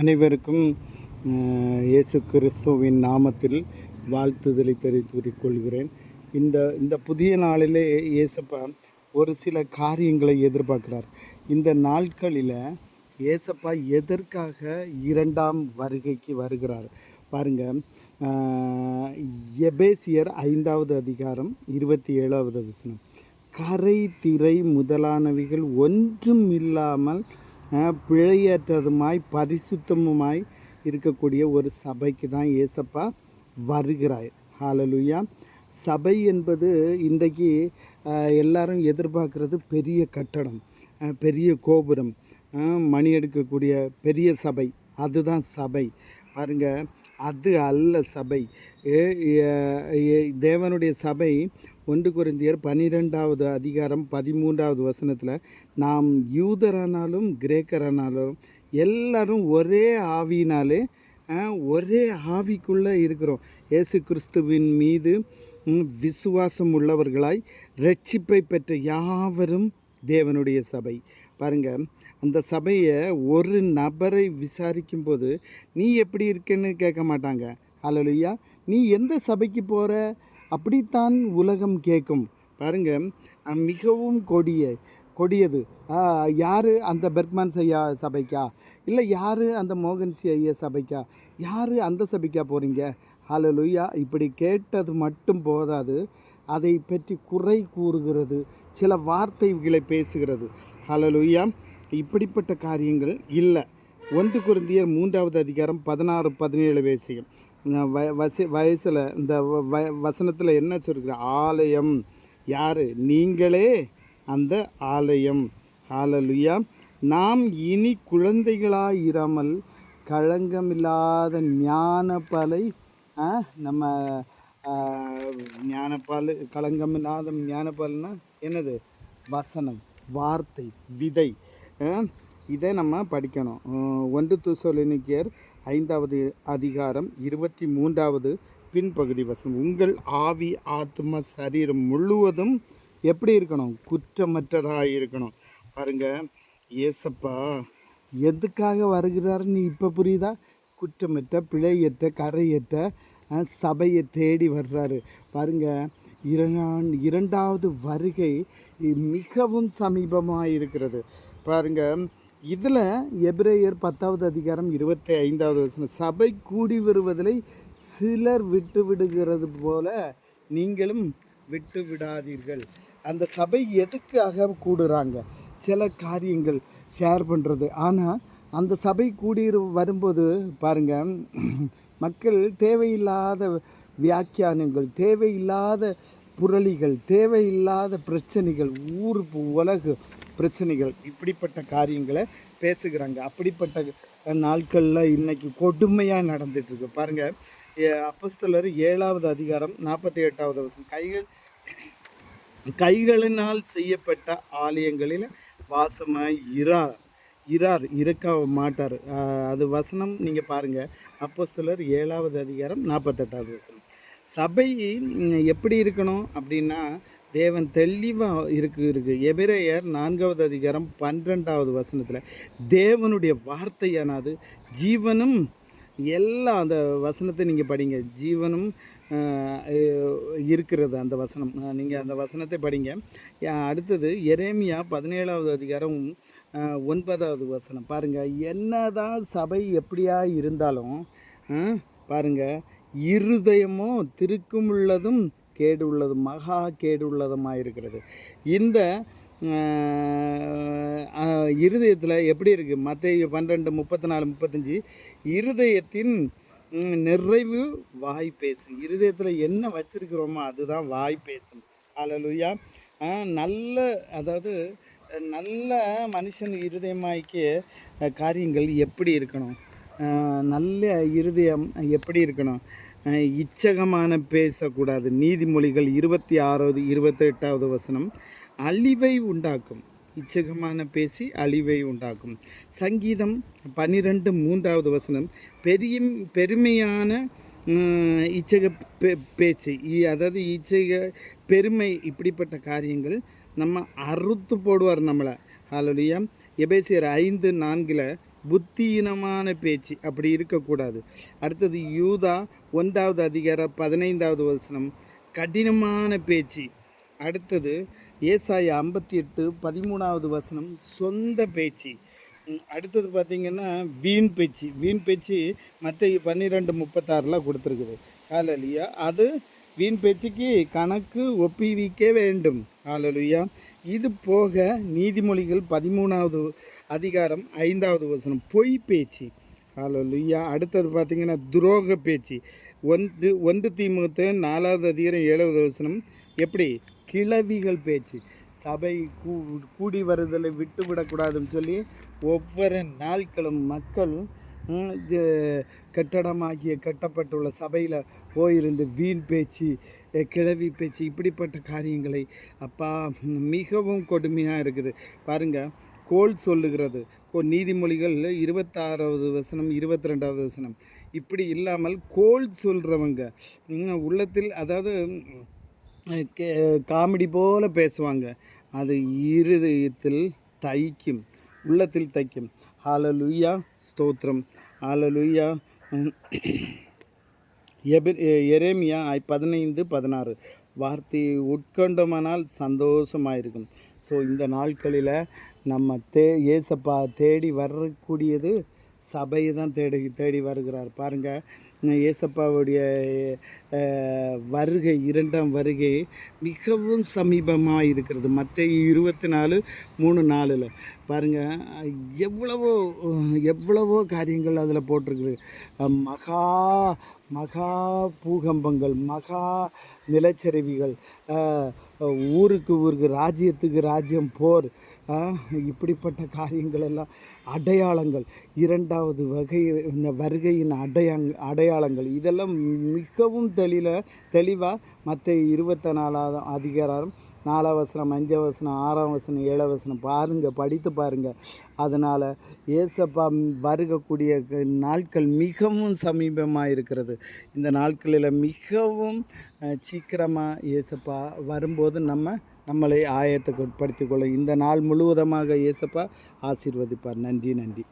அனைவருக்கும் இயேசு கிறிஸ்துவின் நாமத்தில் வாழ்த்துதலை தெரிவித்துக் கொள்கிறேன். இந்த இந்த புதிய நாளிலே இயேசப்பா ஒரு சில காரியங்களை எதிர்பார்க்கிறார். இந்த நாட்களில் இயேசப்பா எதற்காக இரண்டாம் வருகைக்கு வருகிறார்? பாருங்க எபேசியர் ஐந்தாவது அதிகாரம் இருபத்தி ஏழாவது வசனம். கரை திரை முதலானவைகள் ஒன்றும் இல்லாமல் பிழையற்றதுமாய் பரிசுத்தமுமாய் இருக்கக்கூடிய ஒரு சபைக்கு தான் ஏசப்பா வருகிறாய் ஹாலலுயா சபை என்பது இன்றைக்கு எல்லாரும் எதிர்பார்க்குறது பெரிய கட்டடம் பெரிய கோபுரம் மணி எடுக்கக்கூடிய பெரிய சபை அதுதான் சபை. பாருங்க அது அல்ல சபை. ஏ- தேவனுடைய சபை ஒன்று குறைந்தியர் பன்னிரெண்டாவது அதிகாரம் பதிமூன்றாவது வசனத்தில் நாம் யூதரானாலும் கிரேக்கரானாலும் எல்லாரும் ஒரே ஆவினாலே ஒரே ஆவிக்குள்ளே இருக்கிறோம். இயேசு கிறிஸ்துவின் மீது விசுவாசம் உள்ளவர்களாய் ரட்சிப்பை பெற்ற யாவரும் தேவனுடைய சபை. பாருங்கள் அந்த சபையை ஒரு நபரை விசாரிக்கும்போது நீ எப்படி இருக்கேன்னு கேட்க மாட்டாங்க. அல்லலுயா நீ எந்த சபைக்கு போகிற அப்படித்தான் உலகம் கேட்கும் பாருங்க மிகவும் கொடிய கொடியது. யார் அந்த பெர்க்மான் ஐயா சபைக்கா? இல்லை யார் அந்த மோகன்சி ஐயா சபைக்கா? யார் அந்த சபைக்கா போகிறீங்க ஹalleluya. இப்படி கேட்டது மட்டும் போதாது. அதை பற்றி குறை கூறுகிறது. சில வார்த்தைகளை பேசுகிறது. ஹalleluya. இப்படிப்பட்ட காரியங்கள் இல்லை. ஒன்று குருந்தியர் மூன்றாவது அதிகாரம் பதினாறு பதினேழு வயசுகள் வசி வயசில் இந்த வ- வ- வசனத்தில் என்ன சொல்கிற ஆலயம். யார்? நீங்களே அந்த ஆலயம். ஆலலுயா நாம் இனி குழந்தைகளாக இராமல் களங்கமில்லாத ஞானப்பலை நம்ம ஞானப்பால் களங்கமில்லாத ஞானப்பால்னா என்னது? வசனம் வார்த்தை விதை இதை நம்ம படிக்கணும். ஒன்று தூசோலினிக்கியர் ஐந்தாவது அதிகாரம் இருபத்தி மூன்றாவது பின்பகுதி வசனம். உங்கள் ஆவி ஆத்ம சரீரம் முழுவதும் எப்படி இருக்கணும்? குற்றமற்றதாக இருக்கணும். பாருங்க ஏசப்பா எதுக்காக வருகிறாருன்னு இப்போ புரியுதா? குற்றமற்ற பிழையற்ற கரையற்ற சபையை தேடி வர்றாரு. பாருங்க இரண்டாம் இரண்டாவது வருகை மிகவும் சமீபமாக இருக்கிறது. பாருங்கள் இதில் எபிரேயர் பத்தாவது அதிகாரம் இருபத்தி ஐந்தாவது வசனம் சபை கூடி வருவதில் சிலர் விட்டு விடுகிறது போல நீங்களும் விட்டு விடாதீர்கள். அந்த சபை எதுக்காக கூடுறாங்க? சில காரியங்கள் ஷேர் பண்ணுறது ஆனால் அந்த சபை கூடி வரும்போது பாருங்கள் மக்கள் தேவையில்லாத வியாக்கியானங்கள் தேவையில்லாத புரளிகள் தேவையில்லாத பிரச்சனைகள் ஊர் பு- உலகு பிரச்சனைகள் இப்படிப்பட்ட காரியங்களை பேசுகிறாங்க. அப்படிப்பட்ட நாட்களில் இன்றைக்கி கொடுமையாக நடந்துகிட்ருக்கு பாருங்கள் பாருங்க அப்போஸ்தலர் ஏழாவது அதிகாரம் நாற்பத்தி எட்டாவது வருஷம் கைகள் கைகளினால் செய்யப்பட்ட ஆலயங்களில் வாசமாய் இரார் இரார் இருக்க மாட்டார். அது வசனம் நீங்கள் பாருங்கள் அப்போ சிலர் ஏழாவது அதிகாரம் நாற்பத்தெட்டாவது வசனம். சபை எப்படி இருக்கணும் அப்படின்னா தேவன் தெளிவாக இருக்கு இருக்கு. எபிரேயர் நான்காவது அதிகாரம் பன்னிரெண்டாவது வசனத்தில் தேவனுடைய வார்த்தையானது ஜீவனும் எல்லாம் அந்த வசனத்தை நீங்கள் படிங்க. ஜீவனும் இருக்கிறது அந்த வசனம். நீங்கள் அந்த வசனத்தை படிங்க. அடுத்தது எரேமியா பதினேழாவது அதிகாரம் ஒன்பதாவது வசனம். பாருங்கள் என்னதான் சபை எப்படியா இருந்தாலும் பாருங்கள் இருதயமும் திருக்கும் திருக்குமுள்ளதும் கேடு உள்ளதும் மகா கேடு உள்ளதுமாக இருக்கிறது இந்த இருதயத்தில் எப்படி இருக்குது மற்ற பன்னெண்டு முப்பத்தி நாலு முப்பத்தஞ்சு இருதயத்தின் நிறைவு வாய் பேசும் இருதயத்தில் என்ன வச்சுருக்கிறோமோ அதுதான் வாய் பேசும் அலலுயா நல்ல அதாவது நல்ல மனுஷன் இருதயமாய்க்கு காரியங்கள் எப்படி இருக்கணும்? நல்ல இருதயம் எப்படி இருக்கணும்? இச்சகமான பேசக்கூடாது. நீதிமொழிகள் இருபத்தி ஆறாவது இருபத்தெட்டாவது வசனம் அழிவை உண்டாக்கும். இச்சகமான பேசி அழிவை உண்டாக்கும். சங்கீதம் பன்னிரெண்டு மூன்றாவது வசனம் பெரிய பெருமையான இச்சக பே பேச்சு. இ- அதாவது இச்சக பெருமை இப்படிப்பட்ட காரியங்கள் நம்ம அறுத்து போடுவார் நம்மளை. ஹalleluya. எபேசியர் ஐந்து நான்கில் புத்தியினமான பேச்சு. அப்படி இருக்கக்கூடாது. அடுத்தது யூதா ஒன்றாவது அதிகாரம் பதினைந்தாவது வசனம். கடினமான பேச்சு. அடுத்தது ஏசாயா ஐம்பத்தி எட்டு பதிமூணாவது வசனம். சொந்த பேச்சு. அடுத்தது பார்த்திங்கன்னா வீண் பேச்சு. வீண் பேச்சு மற்ற பன்னிரெண்டு முப்பத்தாறுலாம் கொடுத்துருக்குது. ஹalleluya. அது வீண் பேச்சுக்கு கணக்கு ஒப்பிவிக்க வேண்டும். ஹalleluya. இது போக நீதிமொழிகள் பதிமூணாவது அதிகாரம் ஐந்தாவது வசனம் பொய் பேச்சு. ஹalleluya அடுத்தது பார்த்திங்கன்னா துரோக பேச்சு. ஒன்று ஒன்று திமுக நாலாவது அதிகாரம் ஏழாவது வசனம். எப்படி? கிளவிகள் பேச்சு. சபை கூ கூடி வருதலை விட்டு விடக்கூடாதுன்னு சொல்லி ஒவ்வொரு நாட்களும் மக்கள் கட்டடமாகிய கட்டப்பட்டுள்ள சபையில் போயிருந்து வீண் பேச்சு கிழவி கிளவி பேச்சு இப்படிப்பட்ட காரியங்களை அப்பா மிகவும் கொடுமையாக இருக்குது. பாருங்கள் கோல் சொல்லுகிறது. கோ நீதிமொழிகள் இருபத்தாறாவது வசனம் இருபத்தி ரெண்டாவது வசனம். இப்படி இல்லாமல் கோல் சொல்கிறவங்க உள்ளத்தில் அதாவது கே- காமெடி போல பேசுவாங்க. அது இருதயத்தில் தைக்கும் உள்ளத்தில் தைக்கும். ஹாலலுயா ஸ்தோத்திரம். ஆலலுயா எபிர் எரேமியா பதினைந்து பதினாறு. வார்த்தையை உட்கொண்டோமானால் சந்தோஷமாயிருக்கும். ஸோ இந்த நாட்களில் நம்ம தே ஏசப்பா தேடி வரக்கூடியது சபையை தான் தேடி தேடி வருகிறார். பாருங்கள் ஏசப்பாவுடைய வருகை இரண்டாம் வருகை மிகவும் சமீபமாக இருக்கிறது. மற்ற இருபத்தி நாலு மூணு நாலில். பாருங்கள் எவ்வளவோ எவ்வளவோ காரியங்கள் அதில் போட்டிருக்குது. மகா மகா பூகம்பங்கள் மகா நிலச்சரிவுகள் ஊருக்கு ஊருக்கு ராஜ்யத்துக்கு ராஜ்யம் போர் இப்படிப்பட்ட காரியங்கள் எல்லாம் அடையாளங்கள். இரண்டாவது வகை இந்த வருகையின் அடையாங் அடையாளங்கள். இதெல்லாம் மிகவும் தெளில தெளிவாக மற்ற இருபத்தி நாலாவது அதிகாரம் நாலாம் வசனம் அஞ்சாம் வசனம் ஆறாம் வசனம் ஏழாம் வசனம். பாருங்கள் படித்து பாருங்கள் அதனால் ஏசப்பா வருகக்கூடிய நாட்கள் மிகவும் சமீபமாக இருக்கிறது. இந்த நாட்களில் மிகவும் சீக்கிரமாக ஏசப்பா வரும்போது நம்ம நம்மளை ஆயத்தை கொள்ளும் இந்த நாள் முழுவதுமாக ஏசப்பா ஆசீர்வதிப்பார். நன்றி நன்றி.